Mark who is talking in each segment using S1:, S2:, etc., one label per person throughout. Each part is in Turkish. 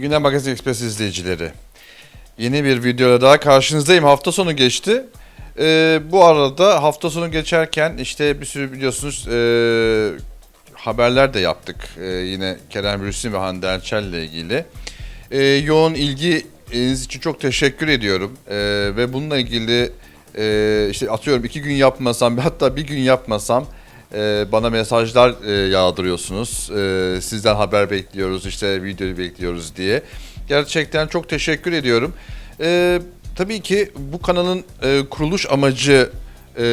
S1: İyi günler Magazin Express izleyicileri. Yeni bir videoda daha karşınızdayım. Hafta sonu geçti. Ee, bu arada hafta sonu geçerken işte bir sürü biliyorsunuz e, haberler de yaptık. Ee, yine Kerem Bürsin ve Hande Erçel ile ilgili. Ee, yoğun ilginiz için çok teşekkür ediyorum. Ee, ve bununla ilgili e, işte atıyorum iki gün yapmasam hatta bir gün yapmasam e, bana mesajlar e, yağdırıyorsunuz. E, sizden haber bekliyoruz, işte videoyu bekliyoruz diye. Gerçekten çok teşekkür ediyorum. E, tabii ki bu kanalın e, kuruluş amacı e,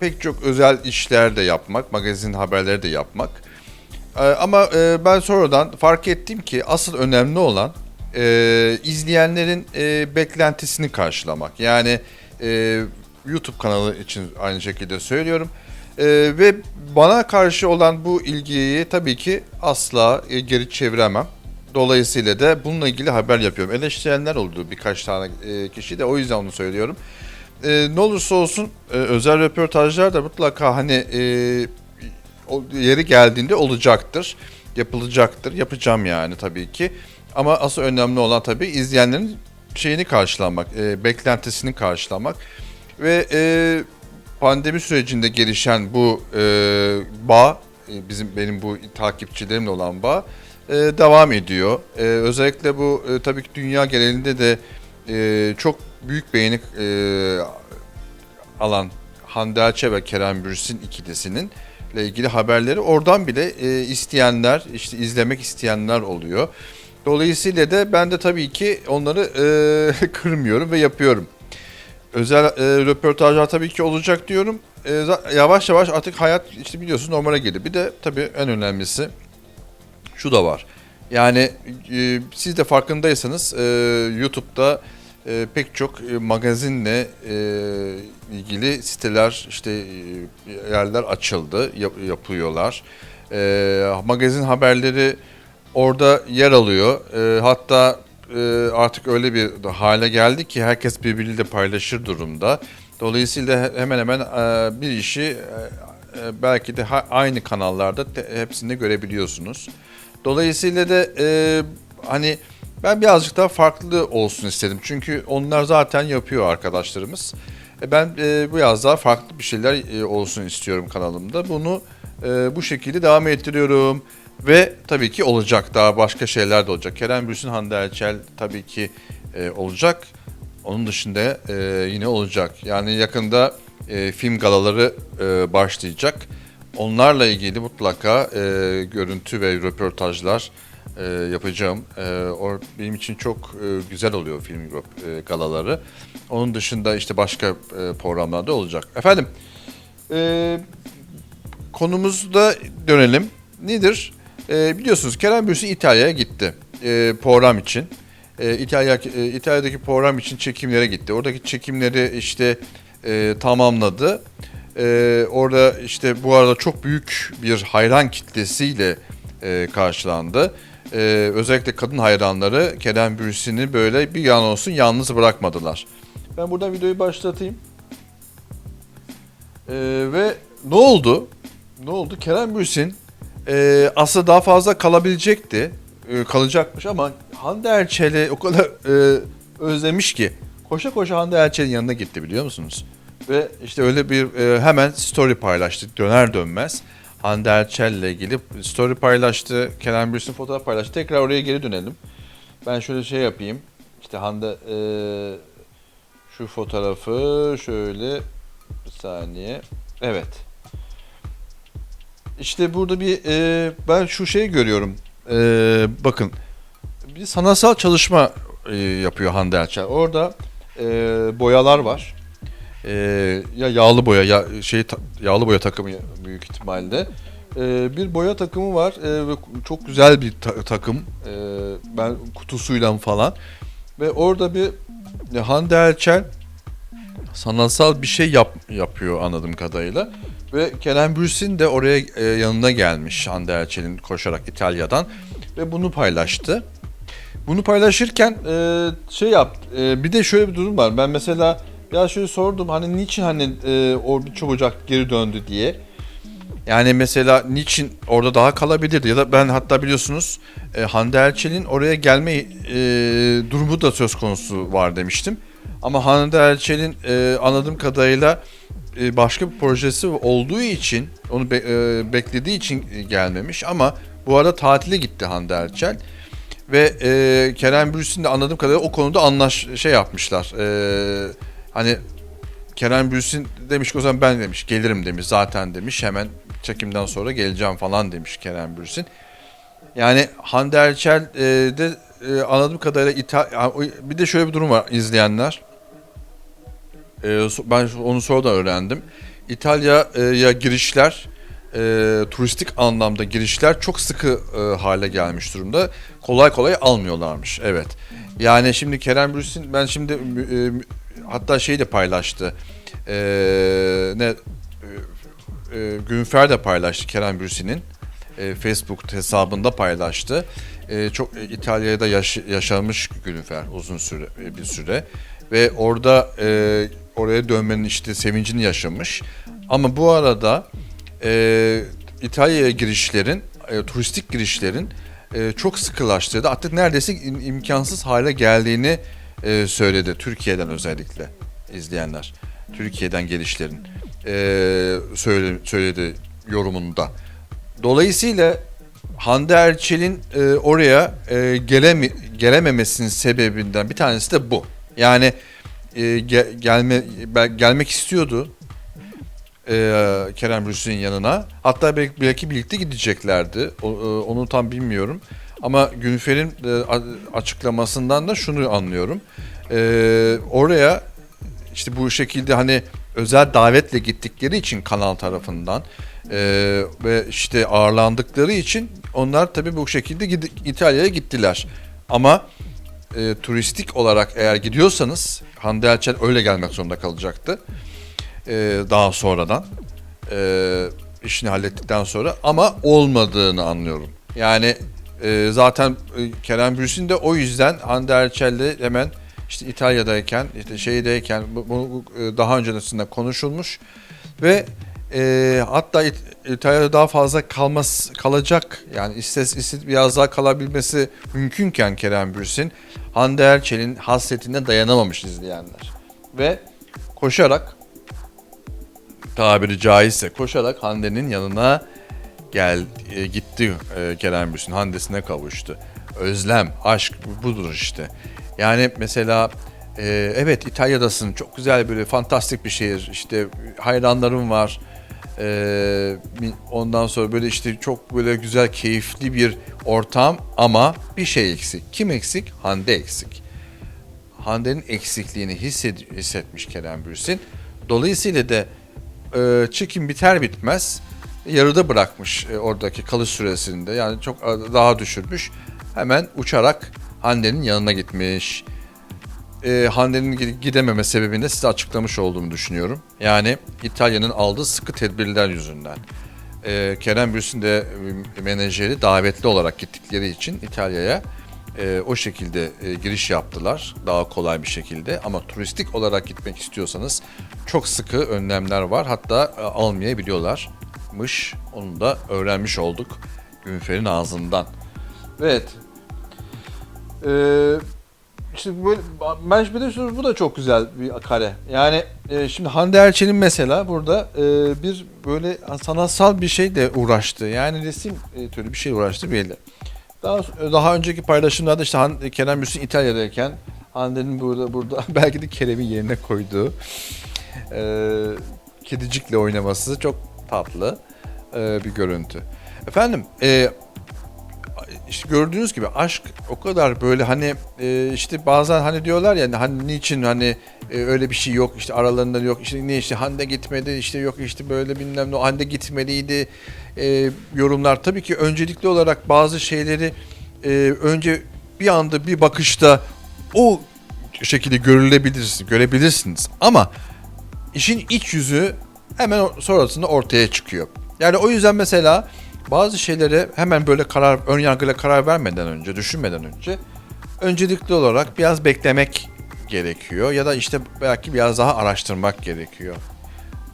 S1: pek çok özel işler de yapmak, magazin haberleri de yapmak. E, ama e, ben sonradan fark ettim ki asıl önemli olan e, izleyenlerin e, beklentisini karşılamak. Yani e, YouTube kanalı için aynı şekilde söylüyorum. Ee, ve bana karşı olan bu ilgiyi tabii ki asla e, geri çeviremem. Dolayısıyla da bununla ilgili haber yapıyorum. Eleştirenler oldu birkaç tane e, kişi de o yüzden onu söylüyorum. E, ne olursa olsun e, özel röportajlar da mutlaka hani e, yeri geldiğinde olacaktır. Yapılacaktır. Yapacağım yani tabii ki. Ama asıl önemli olan tabii izleyenlerin şeyini karşılamak, e, beklentisini karşılamak ve e, pandemi sürecinde gelişen bu e, bağ, e, bizim benim bu takipçilerimle olan bağ e, devam ediyor. E, özellikle bu e, tabii ki dünya genelinde de e, çok büyük beğeni e, alan Hande Erçel ve Kerem Bürsin ikilisinin ile ilgili haberleri oradan bile e, isteyenler, işte izlemek isteyenler oluyor. Dolayısıyla da ben de tabii ki onları e, kırmıyorum ve yapıyorum özel e, röportajlar tabii ki olacak diyorum. E, yavaş yavaş artık hayat işte biliyorsun normale geldi. Bir de tabii en önemlisi şu da var. Yani e, siz de farkındaysanız e, YouTube'da e, pek çok e, magazinle e, ilgili siteler işte e, yerler açıldı, yap- yapıyorlar. E, magazin haberleri orada yer alıyor. E, hatta e, artık öyle bir hale geldi ki herkes birbiriyle paylaşır durumda. Dolayısıyla he- hemen hemen e, bir işi e, e, belki de ha- aynı kanallarda te- hepsinde görebiliyorsunuz. Dolayısıyla da e, hani ben birazcık daha farklı olsun istedim. Çünkü onlar zaten yapıyor arkadaşlarımız. E, ben e, biraz daha farklı bir şeyler e, olsun istiyorum kanalımda. Bunu e, bu şekilde devam ettiriyorum. Ve tabii ki olacak daha başka şeyler de olacak. Kerem Bürsin, Hande Erçel tabii ki e, olacak. Onun dışında e, yine olacak. Yani yakında e, film galaları e, başlayacak. Onlarla ilgili mutlaka e, görüntü ve röportajlar e, yapacağım. E, o benim için çok e, güzel oluyor film e, galaları. Onun dışında işte başka e, programlarda olacak. Efendim, e, konumuzda dönelim. Nedir? E, biliyorsunuz Kerem Bürsin İtalya'ya gitti e, program için. E, İtalya e, İtalya'daki program için çekimlere gitti. Oradaki çekimleri işte e, tamamladı. E, orada işte bu arada çok büyük bir hayran kitlesiyle e, karşılandı. E, özellikle kadın hayranları Kerem Bürsin'i böyle bir yan olsun yalnız bırakmadılar. Ben buradan videoyu başlatayım. E, ve ne oldu? Ne oldu? Kerem Bürsin e, aslında daha fazla kalabilecekti. E, kalacakmış ama Hande Erçel'i o kadar e, özlemiş ki koşa koşa Hande Erçel'in yanına gitti biliyor musunuz? Ve işte öyle bir e, hemen story paylaştı döner dönmez. Hande Erçel'le ilgili story paylaştı. Kerem Bürsin fotoğraf paylaştı. Tekrar oraya geri dönelim. Ben şöyle şey yapayım. İşte Hande e, şu fotoğrafı şöyle bir saniye. Evet. İşte burada bir e, ben şu şeyi görüyorum. E, bakın bir sanatsal çalışma e, yapıyor Hande Erçel. Orada e, boyalar var. E, ya yağlı boya ya şey ta- yağlı boya takımı büyük ihtimalle. E, bir boya takımı var e, ve çok güzel bir ta- takım. E, ben kutusuyla falan ve orada bir e, Hande Erçel sanatsal bir şey yap, yapıyor anladığım kadarıyla. Ve Kerem Bürsin de oraya e, yanına gelmiş Hande Erçel'in koşarak İtalya'dan ve bunu paylaştı. Bunu paylaşırken e, şey yaptı. e, bir de şöyle bir durum var. Ben mesela ya şöyle sordum hani niçin hani e, o bir çabucak geri döndü diye. Yani mesela niçin orada daha kalabilirdi ya da ben hatta biliyorsunuz e, Hande Erçel'in oraya gelme e, durumu da söz konusu var demiştim. Ama Hande Erçel'in e, anladığım kadarıyla başka bir projesi olduğu için onu be- e, beklediği için e, gelmemiş ama bu arada tatile gitti Hande Erçel ve e, Kerem Bürsin de anladığım kadarıyla o konuda anlaş şey yapmışlar. E, hani Kerem Bürsin demiş ki o zaman ben demiş gelirim demiş zaten demiş hemen çekimden sonra geleceğim falan demiş Kerem Bürsin. Yani Hande Erçel e, de e, anladığım kadarıyla İta- bir de şöyle bir durum var izleyenler. E, ben onu sonradan öğrendim. İtalya'ya girişler e, turistik anlamda girişler çok sıkı e, hale gelmiş durumda. Kolay kolay almıyorlarmış. Evet. Yani şimdi Kerem Bürsin ben şimdi e, hatta şeyi de paylaştı. E, ne e, Günfer de paylaştı Kerem Bürsin'in e, Facebook hesabında paylaştı. E, çok e, İtalya'da yaş- yaşamış Günfer uzun süre bir süre ve orada e, oraya dönmenin işte sevincini yaşamış. Ama bu arada e, İtalya'ya girişlerin, e, turistik girişlerin e, çok sıkılaştırdı. Artık neredeyse im- imkansız hale geldiğini e, söyledi Türkiye'den özellikle izleyenler. Türkiye'den gelişlerin e, söyle, söyledi yorumunda. Dolayısıyla Hande Erçel'in e, oraya e, gelememesinin sebebinden bir tanesi de bu. Yani e, ge- gelme gelmek istiyordu e, Kerem Bürsin'in yanına. Hatta belki, belki birlikte gideceklerdi. O- e, onu tam bilmiyorum. Ama Günfer'in e, açıklamasından da şunu anlıyorum. E, oraya işte bu şekilde hani özel davetle gittikleri için kanal tarafından e, ve işte ağırlandıkları için onlar tabii bu şekilde İtalya'ya gittiler. Ama e, turistik olarak eğer gidiyorsanız Hande Erçel öyle gelmek zorunda kalacaktı. E, daha sonradan e, işini hallettikten sonra ama olmadığını anlıyorum. Yani e, zaten e, Kerem Bürsin de o yüzden Hande Erçel'le hemen işte İtalya'dayken, işte şeydeyken bu, bu e, daha öncesinde konuşulmuş ve e, hatta İt- İtalya'da daha fazla kalması kalacak yani istes istet biraz daha kalabilmesi mümkünken Kerem Bürsin Hande Erçel'in hasretine dayanamamış izleyenler ve koşarak tabiri caizse koşarak Hande'nin yanına gel e, gitti e, Kerem Bürsin Hande'sine kavuştu. Özlem, aşk budur işte. Yani mesela e, evet İtalya'dasın çok güzel böyle fantastik bir şehir işte hayranlarım var. E, ondan sonra böyle işte çok böyle güzel keyifli bir ortam ama bir şey eksik. Kim eksik? Hande eksik. Hande'nin eksikliğini hissed- hissetmiş Kerem Bürsin. Dolayısıyla da e, çekim biter bitmez yarıda bırakmış e, oradaki kalış süresinde. Yani çok a- daha düşürmüş. Hemen uçarak Hande'nin yanına gitmiş. E, Hande'nin gi- gidememe sebebini de size açıklamış olduğumu düşünüyorum. Yani İtalya'nın aldığı sıkı tedbirler yüzünden. E, Kerem Bürsin de e, menajeri davetli olarak gittikleri için İtalya'ya e, o şekilde e, giriş yaptılar daha kolay bir şekilde ama turistik olarak gitmek istiyorsanız çok sıkı önlemler var hatta e, almayabiliyorlarmış onu da öğrenmiş olduk Günfer'in ağzından. Evet. Ee, işte böyle ben bu da çok güzel bir kare. Yani e, şimdi Hande Erçel'in mesela burada e, bir böyle sanatsal bir şey de uğraştı. Yani resim e, türü bir şey uğraştı belli. Daha daha önceki paylaşımlarda işte Han, Kerem Bürsin İtalya'dayken Hande'nin burada burada belki de Kerem'i yerine koyduğu e, kedicikle oynaması çok tatlı e, bir görüntü. Efendim e, işte gördüğünüz gibi aşk o kadar böyle hani e, işte bazen hani diyorlar ya hani niçin hani e, öyle bir şey yok işte aralarında yok işte ne işte Hande gitmedi işte yok işte böyle bilmem ne Hande gitmeliydi e, yorumlar tabii ki öncelikli olarak bazı şeyleri e, önce bir anda bir bakışta o şekilde görülebilirsiniz görebilirsiniz ama işin iç yüzü hemen sonrasında ortaya çıkıyor. Yani o yüzden mesela bazı şeylere hemen böyle karar, ön yargıyla karar vermeden önce, düşünmeden önce öncelikli olarak biraz beklemek gerekiyor ya da işte belki biraz daha araştırmak gerekiyor.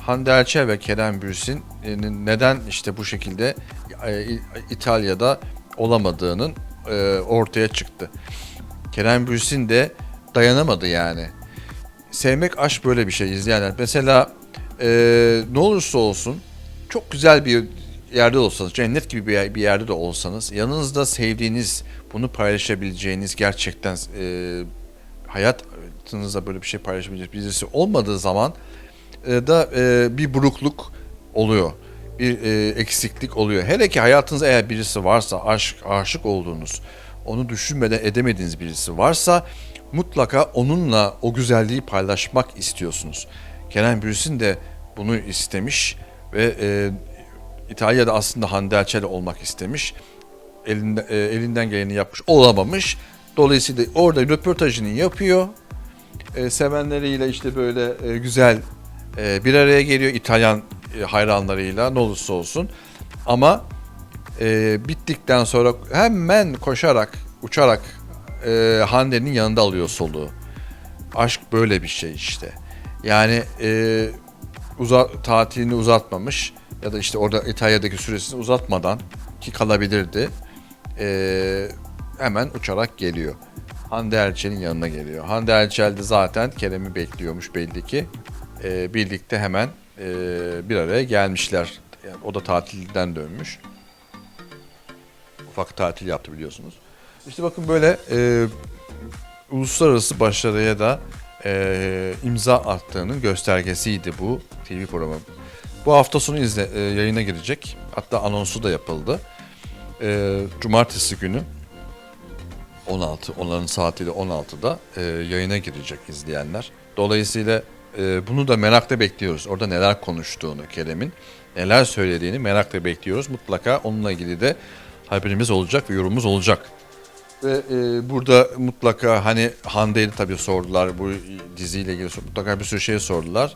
S1: Hande Erçel ve Kerem Bürsin'in neden işte bu şekilde e, İtalya'da olamadığının e, ortaya çıktı. Kerem Bürsin de dayanamadı yani. Sevmek aşk böyle bir şey izleyenler. Mesela e, ne olursa olsun çok güzel bir yerde olsanız, cennet gibi bir, yer- bir yerde de olsanız, yanınızda sevdiğiniz, bunu paylaşabileceğiniz gerçekten e, hayatınızda böyle bir şey paylaşabileceğiniz birisi olmadığı zaman e, da e, bir burukluk oluyor. Bir e, eksiklik oluyor. Hele ki hayatınızda eğer birisi varsa, aşk, aşık olduğunuz, onu düşünmeden edemediğiniz birisi varsa mutlaka onunla o güzelliği paylaşmak istiyorsunuz. Kerem Bürsin de bunu istemiş ve e, İtalya'da aslında Hande Erçel olmak istemiş. Elinde, e, elinden geleni yapmış, olamamış. Dolayısıyla orada röportajını yapıyor. E, sevenleriyle işte böyle e, güzel e, bir araya geliyor İtalyan e, hayranlarıyla ne olursa olsun. Ama e, bittikten sonra hemen koşarak, uçarak e, Hande'nin yanında alıyor soluğu. Aşk böyle bir şey işte. Yani e, uza, tatilini uzatmamış ya da işte orada İtalya'daki süresini uzatmadan ki kalabilirdi. e, hemen uçarak geliyor. Hande Erçel'in yanına geliyor. Hande Erçel de zaten Kerem'i bekliyormuş belli ki. E, birlikte hemen e, bir araya gelmişler. Yani o da tatilden dönmüş. Ufak tatil yaptı biliyorsunuz. İşte bakın böyle e, uluslararası başarıya da e, imza attığının göstergesiydi bu TV programı. Bu hafta sonu izle, e, yayına girecek. Hatta anonsu da yapıldı. E, Cumartesi günü 16, onların saatiyle 16'da e, yayına girecek izleyenler. Dolayısıyla e, bunu da merakla bekliyoruz. Orada neler konuştuğunu Kerem'in, neler söylediğini merakla bekliyoruz. Mutlaka onunla ilgili de haberimiz olacak ve yorumumuz olacak. Ve e, burada mutlaka hani Hande'yi de tabii sordular bu diziyle ilgili mutlaka bir sürü şey sordular.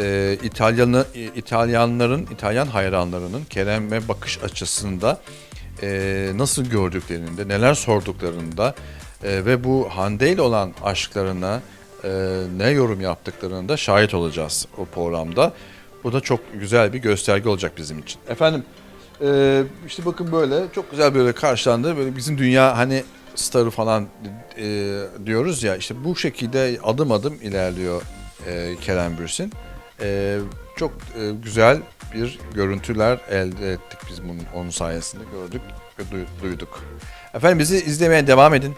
S1: E, İtalyanı, İtalyanların, İtalyan hayranlarının Kerem'e bakış açısında e, nasıl gördüklerinde, neler sorduklarında e, ve bu Hande ile olan aşklarına e, ne yorum yaptıklarını da şahit olacağız o programda. Bu da çok güzel bir gösterge olacak bizim için. Efendim ee, işte bakın böyle çok güzel böyle karşılandı. Böyle bizim dünya hani starı falan e, diyoruz ya işte bu şekilde adım adım ilerliyor e, Kerem Bürsin. E, çok e, güzel bir görüntüler elde ettik biz bunun, onun sayesinde gördük ve duy- duyduk. Efendim bizi izlemeye devam edin.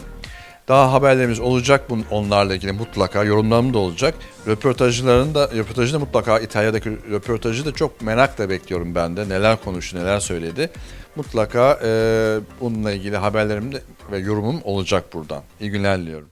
S1: Daha haberlerimiz olacak bunun onlarla ilgili mutlaka yorumlarım da olacak. Röportajlarını da röportajı da mutlaka İtalya'daki röportajı da çok merakla bekliyorum ben de. Neler konuştu, neler söyledi. Mutlaka e, bununla ilgili haberlerim de ve yorumum olacak buradan. İyi günler diliyorum.